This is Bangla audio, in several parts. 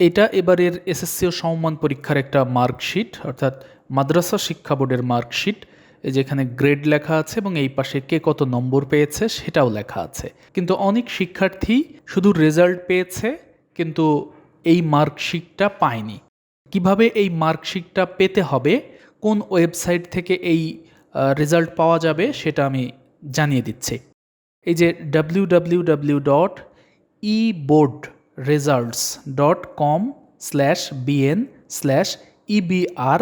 এটা এবারের এসএসসি ও সমমান পরীক্ষার একটা মার্কশিট, অর্থাৎ মাদ্রাসা শিক্ষা বোর্ডের মার্কশিট যেখানে গ্রেড লেখা আছে এবং এই পাশে কে কত নম্বর পেয়েছে সেটাও লেখা আছে। কিন্তু অনেক শিক্ষার্থী শুধু রেজাল্ট পেয়েছে, কিন্তু এই মার্কশিটটা পায়নি। কীভাবে এই মার্কশিটটা পেতে হবে, কোন ওয়েবসাইট থেকে এই রেজাল্ট পাওয়া যাবে সেটা আমি জানিয়ে দিচ্ছি। এই যে W W W dot E board results dot com slash BN slash EBR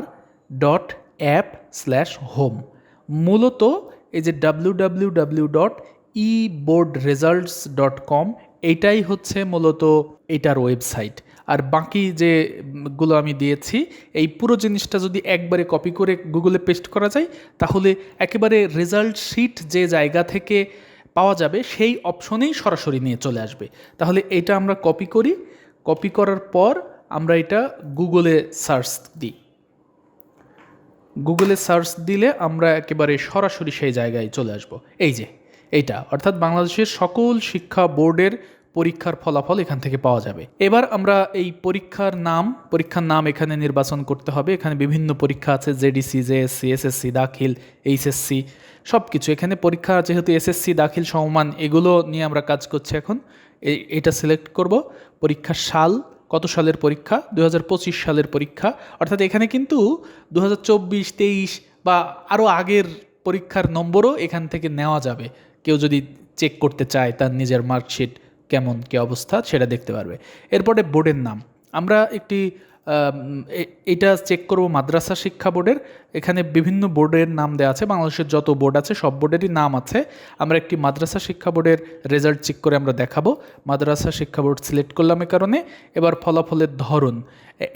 dot app slash home মূলত এই যে W W W dot E board results dot com এইটাই হচ্ছে মূলত এটার ওয়েবসাইট আর বাকি যেগুলো আমি দিয়েছি, এই পুরো জিনিসটা যদি একবারে কপি করে গুগলে পেস্ট করা যায়, তাহলে একেবারে রেজাল্ট শিট যে জায়গা থেকে পাওয়া যাবে, সেই অপশনেই সরাসরি নিয়ে চলে আসবে। তাহলে এটা আমরা কপি করি। কপি করার পর আমরা এটা গুগলে সার্চ দিই। গুগলে সার্চ দিলে আমরা একেবারে সরাসরি সেই জায়গায় চলে আসব। এই যে, এইটা। অর্থাৎ বাংলাদেশের সকল শিক্ষা বোর্ডের পরীক্ষার ফলাফল এখান থেকে পাওয়া যাবে। এবার আমরা এই পরীক্ষার নাম পরীক্ষার নাম এখানে নির্বাচন করতে হবে। এখানে বিভিন্ন পরীক্ষা আছে JDC JSC SSC Dakhil HSC সব কিছু এখানে পরীক্ষা যেহেতু এসএসসি দাখিল, সমমান, এগুলো নিয়ে আমরা কাজ করছি এখন। এটা সিলেক্ট করব। পরীক্ষার সাল, কত সালের পরীক্ষা? দু হাজার পঁচিশ সালের পরীক্ষা। অর্থাৎ এখানে কিন্তু দু হাজার বা আরও আগের পরীক্ষার নম্বরও এখান থেকে নেওয়া যাবে। কেউ যদি চেক করতে চায় তার নিজের মার্কশিট কেমন কী অবস্থা সেটা দেখতে পারবে। এরপরে বোর্ডের নাম। আমরা একটি এটা চেক করব মাদ্রাসা শিক্ষা বোর্ডের। এখানে বিভিন্ন বোর্ডের নাম দেওয়া আছে। বাংলাদেশের যত বোর্ড আছে, সব বোর্ডেরই নাম আছে। আমরা একটি মাদ্রাসা শিক্ষা বোর্ডের রেজাল্ট চেক করে আমরা দেখাবো। মাদ্রাসা শিক্ষা বোর্ড সিলেক্ট করলাম এ কারণে। এবার ফলাফলের ধরন।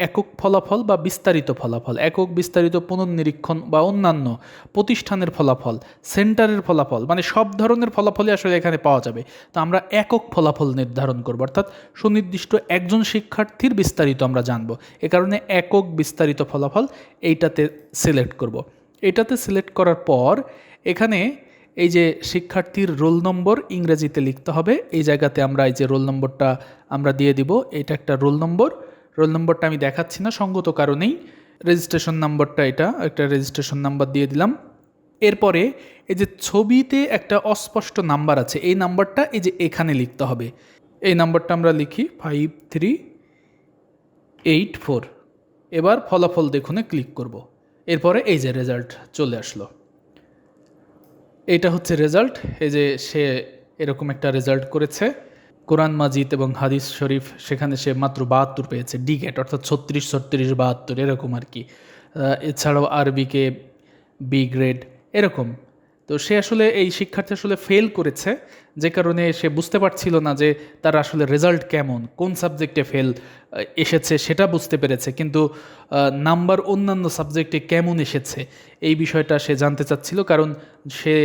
একক ফলাফল বা বিস্তারিত ফলাফল, একক বিস্তারিত পুনর্নিরীক্ষণ বা অন্যান্য প্রতিষ্ঠানের ফলাফল, সেন্টারের ফলাফল মানে সব ধরনের ফলাফলই আসলে এখানে পাওয়া যাবে। তো আমরা একক ফলাফল নির্ধারণ করব, অর্থাৎ সুনির্দিষ্ট একজন শিক্ষার্থীর বিস্তারিত আমরা জানব। এ কারণে একক বিস্তারিত ফলাফল এইটাতে সিলেক্ট করব। এটাতে সিলেক্ট করার পর এখানে এই যে শিক্ষার্থীর রোল নম্বর ইংরেজিতে লিখতে হবে। এই জায়গাতে আমরা এই যে রোল নম্বরটা আমরা দিয়ে দিব, এটা একটা রোল নম্বর। রোল নম্বরটা আমি দেখাচ্ছি না, সঙ্গত কারণেই। রেজিস্ট্রেশন নাম্বারটা এটা, একটা রেজিস্ট্রেশন নাম্বার দিয়ে দিলাম। এরপরে এই যে ছবিতে একটা অস্পষ্ট নাম্বার আছে, এই নাম্বারটা এই যে এখানে লিখতে হবে। এই নাম্বারটা আমরা লিখি ফাইভ থ্রি এইট ফোর এবার ফলাফল দেখুনে ক্লিক করব। এরপরে এই যে রেজাল্ট চলে আসলো। এটা হচ্ছে রেজাল্ট এই যে সে এরকম একটা রেজাল্ট করেছে। কোরআন মাজিদ এবং হাদিস শরীফ, সেখানে সে মাত্র বাহাত্তর পেয়েছে ডি গেট অর্থাৎ ছত্রিশ ছত্রিশ, বাহাত্তর, এরকম আর কি। এছাড়াও আরবিকে বি গ্রেড, এরকম। তো সে আসলে এই শিক্ষার্থী আসলে ফেল করেছে, যে কারণে সে বুঝতে পারছিল না যে তার আসলে রেজাল্ট কেমন, কোন সাবজেক্টে ফেল এসেছে সেটা বুঝতে পেরেছে, কিন্তু নাম্বার অন্যান্য সাবজেক্টে কেমন এসেছে, এই বিষয়টা সে জানতে চাচ্ছিল, কারণ সে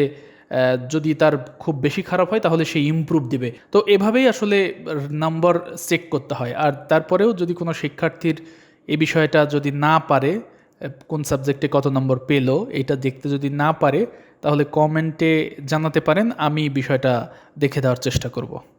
যদি তার খুব বেশি খারাপ হয়, তাহলে সে ইম্প্রুভ দিবে। তো এভাবেই আসলে নাম্বার চেক করতে হয়। আর তারপরেও যদি কোনো শিক্ষার্থীর এ বিষয়টা যদি না পারে কোন সাবজেক্টে কত নম্বর পেল, এটা দেখতে যদি না পারে, তাহলে কমেন্টে জানাতে পারেন, আমি বিষয়টা দেখে দেওয়ার চেষ্টা করব।